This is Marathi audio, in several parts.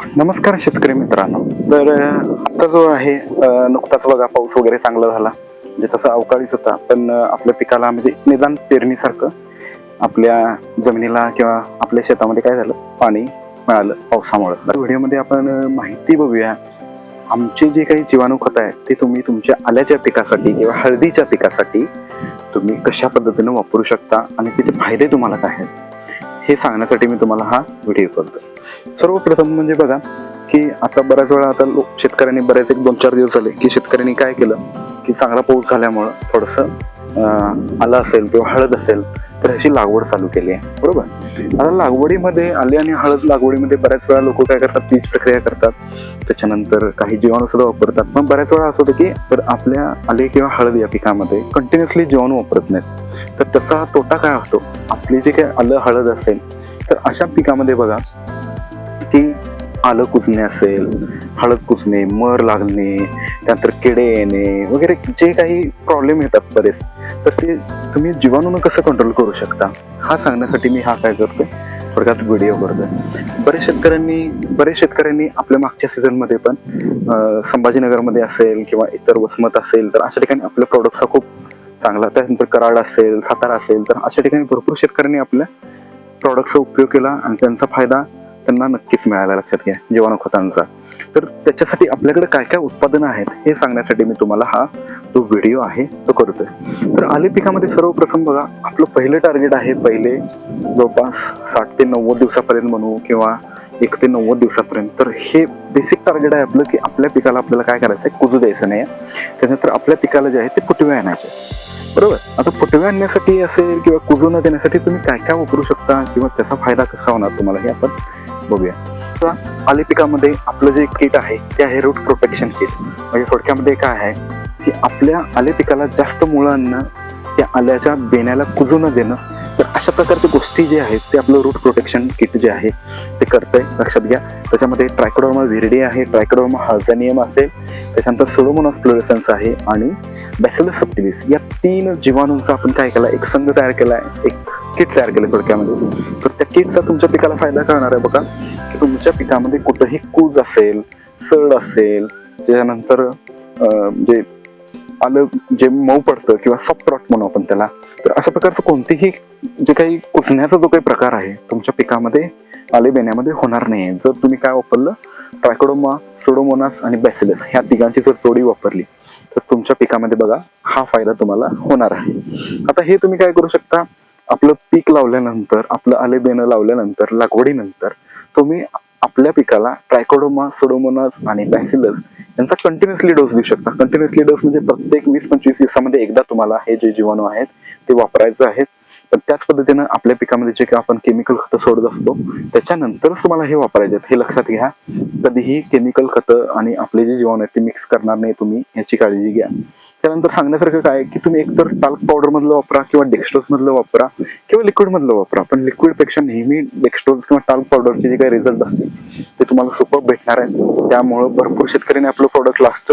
नमस्कार शेतकरी मित्रांनो. तर आता जो आहे नुकताच बघा पाऊस वगैरे चांगला झाला. म्हणजे तसा अवकाळीच होता. पण आपल्या पिकाला म्हणजे निदान पेरणीसारखं आपल्या जमिनीला किंवा आपल्या शेतामध्ये काय झालं? पाणी मिळालं पावसामुळे. तर व्हिडिओमध्ये आपण माहिती बघूया. आमचे जे काही जीवाणू खत आहे ते तुम्ही तुमच्या आल्याच्या पिकासाठी किंवा हळदीच्या पिकासाठी तुम्ही कशा पद्धतीने वापरू शकता? आणि त्याचे फायदे तुम्हाला काय आहेत? हे सांगण्यासाठी मी तुम्हाला हा व्हिडिओ करतो सर्वप्रथम म्हणजे बघा की आता बऱ्याच वेळा आता लोक शेतकऱ्यांनी बरेच एक दोन चार दिवस झाले की शेतकऱ्यांनी काय केलं की चांगला पाऊस झाल्यामुळं थोडंसं आलं असेल किंवा हळद असेल तर ह्याची लागवड चालू केली आहे. बरोबर? आता लागवडीमध्ये आले आणि हळद लागवडीमध्ये बऱ्याच वेळा लोक काय करतात बीज प्रक्रिया करतात. त्याच्यानंतर काही जीवाणू सुद्धा वापरतात. पण बऱ्याच वेळा असं होतं की तर आपल्या आले किंवा हळद या पिकामध्ये कंटिन्युअसली जीवाणू वापरत नाहीत. तर त्याचा तोटा काय होतो? आपली जे काही आलं हळद असेल तर अशा पिकामध्ये बघा की आलं कुजणे असेल हळद कुजणे मर लागणे त्यानंतर किडे येणे वगैरे जे काही प्रॉब्लेम येतात बरेच तर ते तुम्ही जीवाणूनं कसं कंट्रोल करू शकता? हा सांगण्यासाठी मी हा काय करतोय? थोडक्यात व्हिडिओ करतोय. बरेच शेतकऱ्यांनी बरेच शेतकऱ्यांनी आपल्या मागच्या सीझनमध्ये पण संभाजीनगरमध्ये असेल किंवा इतर वसमत असेल तर अशा ठिकाणी आपल्या प्रोडक्टचा खूप चांगला त्यानंतर कराड असेल सातारा असेल तर अशा ठिकाणी भरपूर शेतकऱ्यांनी आपल्या प्रॉडक्टचा उपयोग केला आणि त्यांचा फायदा त्यांना नक्कीच मिळायला लक्षात घ्या जीवाणू खतांचा. तर त्याच्यासाठी आपल्याकडे काय काय उत्पादनं आहेत हे सांगण्यासाठी मी तुम्हाला हा जो व्हिडिओ आहे तो करतोय. तर आले पिकामध्ये सर्वप्रथम बघा आपलं पहिलं टार्गेट आहे पहिले जवळपास साठ ते नव्वद दिवसापर्यंत म्हणू किंवा एक ते नव्वद दिवसापर्यंत. तर हे बेसिक टार्गेट आहे आपलं की आपल्या पिकाला आपल्याला काय करायचं आहे कुजू द्यायचं नाही. त्यानंतर आपल्या पिकाला जे आहे ते फुटवे आणायचे. बरोबर? आता फुटवे आणण्यासाठी असेल किंवा कुजू न देण्यासाठी तुम्ही काय काय वापरू शकता किंवा त्याचा फायदा कसा होणार तुम्हाला हे आपण बघूया. आता आले पिकामध्ये आपलं जे किट आहे ते आहे रूट प्रोटेक्शन किट म्हणजे थोडक्यामध्ये काय आहे की आपल्या आले पिकाला जास्त मुळांना त्या आल्याच्या बेण्याला कुजू न देणं तर अशा प्रकारच्या गोष्टी जे आहेत ते आपलं रूट प्रोटेक्शन किट जे आहे ते करतंय. लक्षात घ्या. त्याच्यामध्ये ट्रायकोडोमा व्हिरडी आहे ट्रायकोडोर्मा हल्झानियम असेल त्याच्यानंतर सोलोमोनॉस फ्लोरेसन्स आहे आणि बॅसिलस सप्टिलिस या तीन जीवाणूंचा आपण काय केला? एक संघ तयार केला आहे एक किट तयार केलं थोडक्यामध्ये म्हणजे तर त्या किटचा तुमच्या पिकाला फायदा करणार आहे बघा. की तुमच्या पिकामध्ये कुठंही कूज असेल सड असेल त्याच्यानंतर जे म्हणजे आलं जे मऊ पडतं किंवा सॉफ्ट रॉट म्हणू आपण त्याला तर अशा प्रकारचं कोणतेही जे काही कुचण्याचा जो काही प्रकार आहे तुमच्या पिकामध्ये आले बेण्यामध्ये होणार नाही जर तुम्ही काय वापरलं ट्रायकोडोमा सोडोमोनास आणि बॅसिलस ह्या तिघांची जर जोडी वापरली तर तुमच्या पिकामध्ये बघा हा फायदा तुम्हाला होणार आहे. आता हे तुम्ही काय करू शकता? आपलं पीक लावल्यानंतर आपलं आले बेनं लावल्यानंतर लागवडीनंतर तुम्ही आपल्या पिकाला ट्रायकोडोमा सोडोमोनास आणि बॅसिलस यांचा कंटिन्युअसली डोस देऊ शकता. कंटिन्युअसली डोस म्हणजे प्रत्येक वीस पंचवीस दिवसामध्ये एकदा तुम्हाला हे जे जीवाणू आहेत ते वापरायचं आहेत. तर त्याच पद्धतीनं आपल्या पिकामध्ये जे काही आपण केमिकल खतं सोडत असतो त्याच्यानंतरच तुम्हाला हे वापरायचे आहेत. हे लक्षात घ्या. कधीही केमिकल खतं आणि आपले जे जीवाणू आहेत ते मिक्स करणार नाही तुम्ही याची काळजी घ्या. त्यानंतर सांगण्यासारखं काय की तुम्ही एकतर टाल्क पावडर मधलं वापरा किंवा डेक्स्ट्रोज मधलं वापरा किंवा लिक्विड मधलं वापरा. पण लिक्विडपेक्षा नेहमी डेक्स्ट्रोज किंवा टाल्क पावडरचे जे काही रिझल्ट असतील ते तुम्हाला सुपर भेटणार आहे. त्यामुळं भरपूर शेतकऱ्यांनी आपलं प्रोडक्ट लास्ट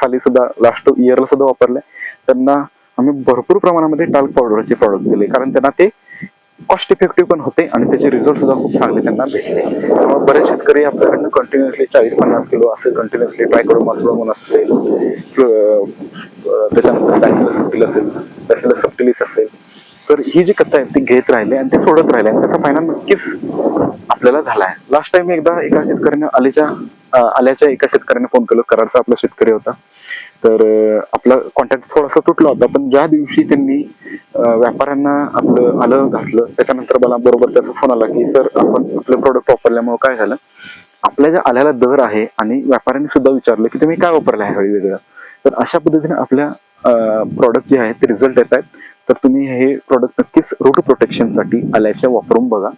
साली सुद्धा लास्ट इयरला सुद्धा वापरलंय. त्यांना आम्ही भरपूर प्रमाणामध्ये टाल्क पावडरचे प्रॉडक्ट दिले. कारण त्यांना ते कॉस्ट इफेक्टिव्ह पण होते आणि त्याचे रिझल्ट सुद्धा खूप चांगले त्यांना भेटले. त्यामुळे बरेच शेतकरी आपल्याकडनं कंटिन्युअसली चाळीस पन्नास किलो असेल कंटिन्युअसली ट्राय करून म्हणून असेल त्याच्यानंतर बॅसिलस असेल बॅचलर सप्टिलिस असेल. तर ही जी कथा आहे ती घेत राहिले आणि ते सोडत राहिले. आणि त्याचा फायनल नक्कीच आपल्याला झाला आहे लास्ट टाइम एकदा एका शेतकऱ्याने आल्याच्या आल्याच्या एका शेतकऱ्याने फोन केला. कराडचा आपला शेतकरी होता. तर आपला कॉन्टॅक्ट थोडासा तुटला होता. पण ज्या दिवशी त्यांनी व्यापाऱ्यांना आपलं आलं घातलं त्याच्यानंतर मला बरोबर त्याचा फोन आला की सर आपण आपलं प्रोडक्ट वापरल्यामुळे काय झालं? आपल्या ज्या आल्याला दर आहे आणि व्यापाऱ्यांनी सुद्धा विचारलं की तुम्ही काय वापरलं आहे? ह्यावेळी वेगळं. तर अशा पद्धतीने आपल्या प्रॉडक्ट जे आहेत ते रिझल्ट येत आहेत तर तुम्ही हे प्रॉडक्ट नक्कीच रूट प्रोटेक्शनसाठी आल्याच्या वापरून बघा.